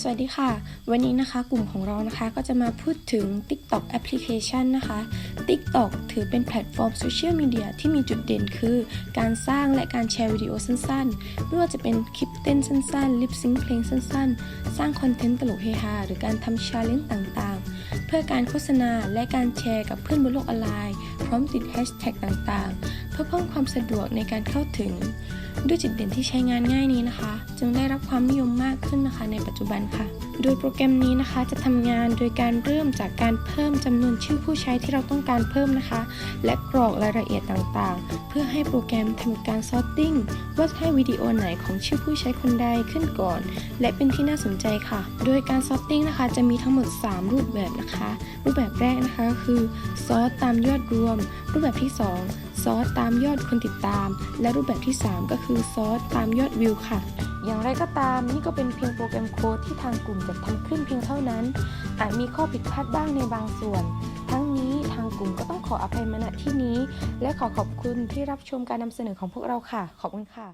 สวัสดีค่ะ วันนี้นะคะกลุ่มของเรานะคะก็จะมาพูดถึง TikTok Application นะคะ TikTok ถือเป็นแพลตฟอร์มโซเชียลมีเดียที่มีจุดเด่นคือ การสร้างและการแชร์วิดีโอสั้นๆ ไม่ว่าจะเป็นคลิปเต้นสั้นๆ ลิปซิงเพลงสั้นๆ สร้างคอนเทนต์ตลกเฮฮาหรือการทำชาเลนจ์ต่างๆ เพื่อการโฆษณาและการแชร์กับเพื่อนบนโลกออนไลน์ พร้อมติดแฮชแท็กต่างๆ เพื่อเพิ่มความสะดวกในการเข้าถึง ด้วยจุดเด่นที่ใช้งานง่ายนี้นะคะ จึงได้รับความนิยมมากขึ้นนะคะ ในปัจจุบันค่ะ โดยโปรแกรมนี้นะคะ จะทำงานโดยการเริ่มจากการเพิ่มจำนวนชื่อผู้ใช้ที่เราต้องการเพิ่มนะคะ และกรอกรายละเอียดต่างๆ เพื่อให้โปรแกรมทำการ sorting ว่าให้วิดีโอไหนของชื่อผู้ใช้คนใดขึ้นก่อน และเป็นที่น่าสนใจค่ะ โดยการ sorting นะคะ จะมีทั้งหมด 3 รูปแบบนะคะ รูปแบบแรกนะคะก็คือซอสตามยอดรวม รูปแบบที่ 2 ซอสตามยอดคนติดตาม และรูปแบบที่ 3 ก็คือซอสตามยอดวิวค่ะ อย่างไรก็ตามนี่ก็เป็นเพียงโปรแกรมโค้ดที่ทางกลุ่มจัดทำขึ้นเพียงเท่านั้น อาจมีข้อผิดพลาดบ้างในบางส่วน ทั้งนี้ทางกลุ่มก็ต้องขออภัยมาณที่นี้ และขอขอบคุณที่รับชมการนำเสนอของพวกเราค่ะ ขอบคุณค่ะ